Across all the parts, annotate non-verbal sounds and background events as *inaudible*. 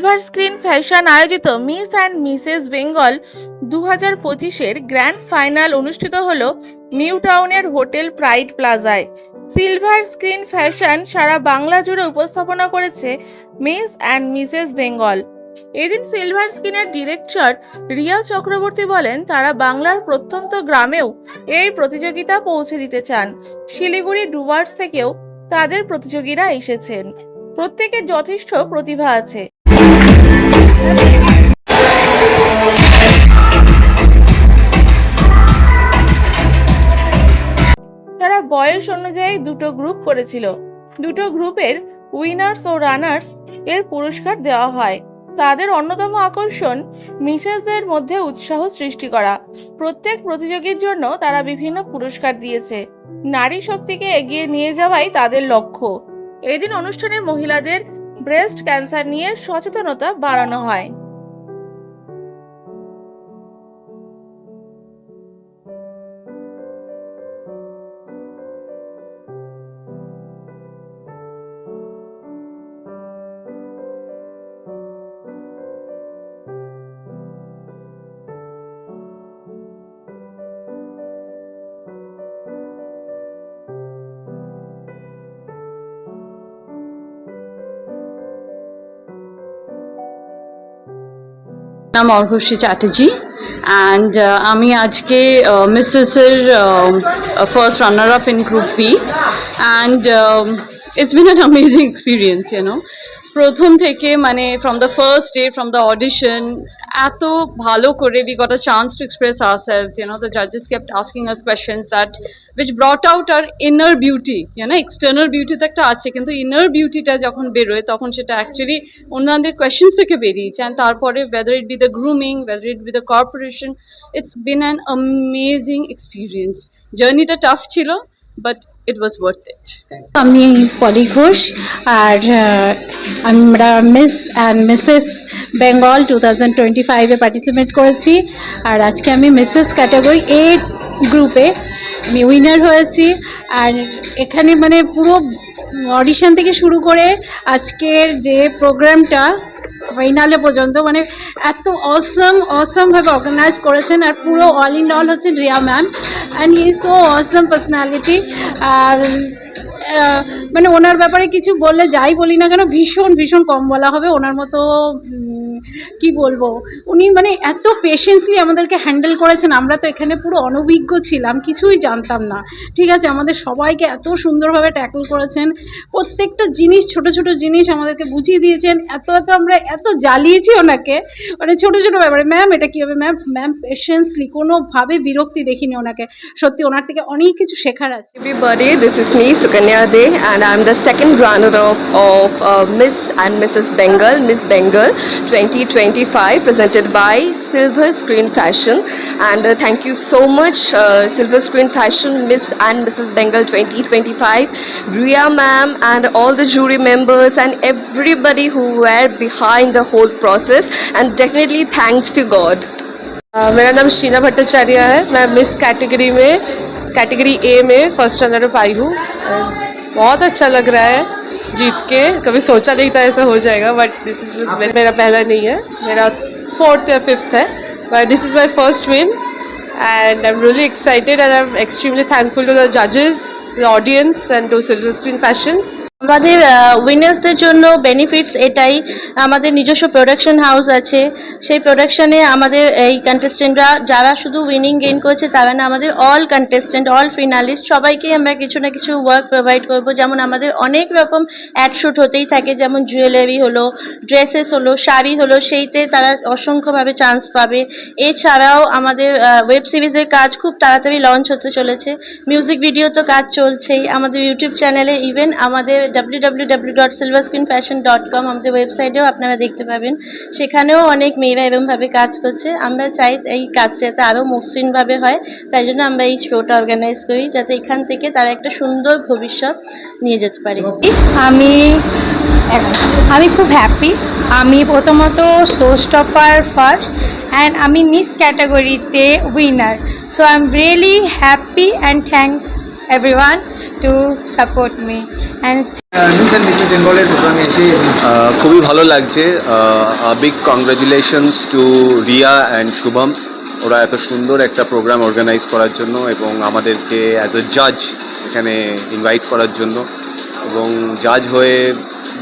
Silver screen fashion আয়োজিত Miss and Mrs Bengal দু হাজার পঁচিশের গ্র্যান্ড ফাইনাল অনুষ্ঠিত হল নিউ টাউনের হোটেল প্রাইড প্লাজায়। সিলভার স্ক্রিন ফ্যাশন সারা বাংলা জুড়ে উপস্থাপনা করেছে মিস অ্যান্ড মিসেস বেঙ্গল। এদিন সিলভার স্ক্রিনের ডিরেক্টর রিয়া চক্রবর্তী বলেন, তারা বাংলার প্রত্যন্ত গ্রামেও এই প্রতিযোগিতা পৌঁছে দিতে চান। শিলিগুড়ি ডুয়ার্স থেকেও তাদের প্রতিযোগীরা এসেছেন। প্রত্যেকের যথেষ্ট প্রতিভা আছে। তারা বয়স অনুযায়ী দুটো গ্রুপ করেছিল। দুটো গ্রুপের উইনার্স ও রানার্স এর পুরস্কার দেওয়া হয়। তাদের অন্যতম আকর্ষণ মিসেসদের মধ্যে উৎসাহ সৃষ্টি করা। প্রত্যেক প্রতিযোগীর জন্য তারা বিভিন্ন পুরস্কার দিয়েছে। নারী শক্তিকে এগিয়ে নিয়ে যাওয়াই তাদের লক্ষ্য। এদিন অনুষ্ঠানে মহিলাদের ব্রেস্ট ক্যান্সার নিয়ে সচেতনতা বাড়ানো হয়। নাম অর্ঘর্ষী চ্যাটার্জি। অ্যান্ড আমি আজকে মিসেসের first runner up in group B and it's been an amazing experience you know প্রথম থেকে মানে from the first day from the audition এত ভালো করে we got a chance to express ourselves you know the জাজেস kept asking us questions that which brought out our inner beauty you know external beauty তো একটা আছে, কিন্তু inner বিউটিটা যখন বেরোয়, তখন সেটা অ্যাকচুয়ালি অন্যান্যদের কোয়েশ্চেন্স থেকে বেরিয়েছে অ্যান্ড তারপরে whether it be the grooming whether it be the corporation it's been an amazing experience জার্নিটা টাফ ছিল but it was worth it. আমি পলি ঘোষ আর আমরা Miss and Mrs Bengal two thousand twenty ফাইভে পার্টিসিপেট করেছি। আর আজকে আমি মিসেস ক্যাটাগরি এ গ্রুপে আমি উইনার হয়েছি। আর এখানে মানে পুরো অডিশন থেকে শুরু করে আজকের যে প্রোগ্রামটা ফাইনালে পর্যন্ত মানে এত অসম অসমভাবে অর্গানাইজ করেছেন আর পুরো অল ইন অল হচ্ছেন Riya ma'am and he so awesome personality মানে ওনার ব্যাপারে কিছু বললে যাই বলি না কেন, ভীষণ ভীষণ কম বলা হবে, ওনার মতো কি বলব? উনি মানে এত পেশেন্সলি আমাদেরকে হ্যান্ডেল করেছেন আমরা তো এখানে পুরো অনভিজ্ঞ ছিলাম কিছুই জানতাম না। ঠিক আছে আমাদের সবাইকে এত সুন্দরভাবে ট্যাকল করেছেন প্রত্যেকটা জিনিস ছোট ছোট জিনিস আমাদেরকে বুঝিয়ে দিয়েছেন এত এত আমরা এত জ্বালিয়েছি ওনাকে মানে ছোট ছোট ব্যাপারে ম্যাম এটা কী হবে? ম্যাম ম্যাম পেশেন্সলি কোনোভাবে বিরক্তি দেখিনি ওনাকে। সত্যি ওনার থেকে অনেক কিছু শেখার আছে। Everybody, this is me, they and and I'm the second runner-up of Miss Miss and Mrs. Bengal, Miss Bengal 2025, presented by Silver Screen Fashion. And uh, thank you so much, uh, Silver Screen Fashion, Miss and Mrs. Bengal 2025, Ria ma'am, and all the jury members, and everybody who were behind the whole process. And definitely thanks to God. अ, मेरा नाम शीना भट्टाचार्य है मैं miss category में category A में first runner up आई हूँ And बहुत अच्छा लग रहा है जीत के, कभी सोचा नहीं था ऐसा हो जाएगा बट दिस इज़ मेरा पहला नहीं है, मेरा फोर्थ या फिफ्थ है but this is my first win and I am really excited and I am extremely thankful to the जजेस the audience and to silver screen fashion আমাদের উইনার্সদের জন্য বেনিফিটস এটাই। আমাদের নিজস্ব প্রোডাকশন হাউস আছে। সেই প্রোডাকশনে আমাদের এই কন্টেস্টেন্টরা যারা শুধু উইনিং গেইন করেছে, তারা না, আমাদের অল কন্টেস্টেন্ট অল ফিনালিস্ট সবাইকে আমরা কিছু না কিছু ওয়ার্ক প্রোভাইড করব। যেমন আমাদের অনেক রকম অ্যাডশুট হতেই থাকে, যেমন জুয়েলারি হলো ড্রেসেস হলো, শাড়ি হলো, সেইতে তারা অসংখ্যভাবে চান্স পাবে। এছাড়াও আমাদের ওয়েব সিরিজের কাজ খুব তাড়াতাড়ি লঞ্চ হতে চলেছে। মিউজিক ভিডিও তো কাজ চলছেই। আমাদের ইউটিউব চ্যানেলে ইভেন আমাদের ডাব্লিউ আমাদের ওয়েবসাইটেও আপনারা দেখতে পাবেন। সেখানেও অনেক মেয়েরা এরমভাবে কাজ করছে। আমরা চাই এই কাজটা যাতে আরও মসৃণভাবে হয়। তাই জন্য আমরা এই শোটা অর্গানাইজ করি, যাতে এখান থেকে তারা একটা সুন্দর ভবিষ্যৎ নিয়ে যেতে পারে। আমি আমি খুব হ্যাপি আমি প্রথমত শো স্টপার ফার্স্ট অ্যান্ড আমি মিস ক্যাটাগরিতে winner so I am really happy and thank everyone to support খুবই ভালো লাগছে। Big congratulations to Riya and Shubham. ওরা এত সুন্দর একটা প্রোগ্রাম অর্গানাইজ করার জন্য এবং আমাদেরকে অ্যাজ এ জাজ এখানে ইনভাইট করার জন্য। এবং জাজ হয়ে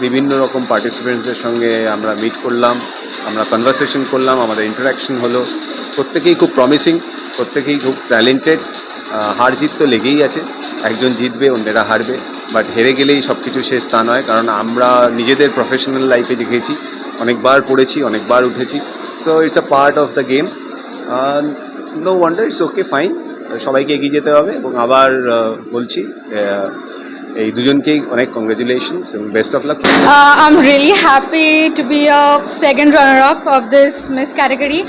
বিভিন্ন রকম পার্টিসিপেন্টসদের সঙ্গে আমরা মিট করলাম আমরা কনভারসেশন করলাম আমাদের ইন্টারাকশন হলো। প্রত্যেকেই খুব প্রমিসিং প্রত্যেকেই খুব ট্যালেন্টেড হার জিত তো লেগেই আছে। একজন জিতবে অন্যেরা হারবে। বাট হেরে গেলেই সব কিছু শেষ তা নয়। কারণ আমরা নিজেদের প্রফেশনাল লাইফে দেখেছি অনেকবার পড়েছি অনেকবার উঠেছি। So it's a part of the game no wonder it's okay fine সবাইকে এগিয়ে যেতে হবে এবং আবার বলছি এই দুজনকেই অনেক কংগ্রেচুলেশনস এবং best of luck uh, I'm really happy to be a second runner-up of this Miss category,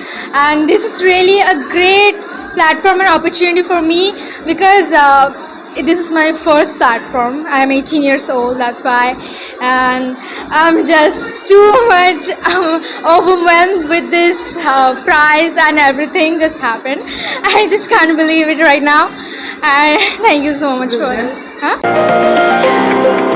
and this is really a great platform and opportunity for me because uh, this is my first platform. I'm 18 years old, that's why, and I'm just too much um, overwhelmed with this uh, prize and everything just happened. *laughs* I just can't believe it right now, and *laughs* thank you so much for this. Huh?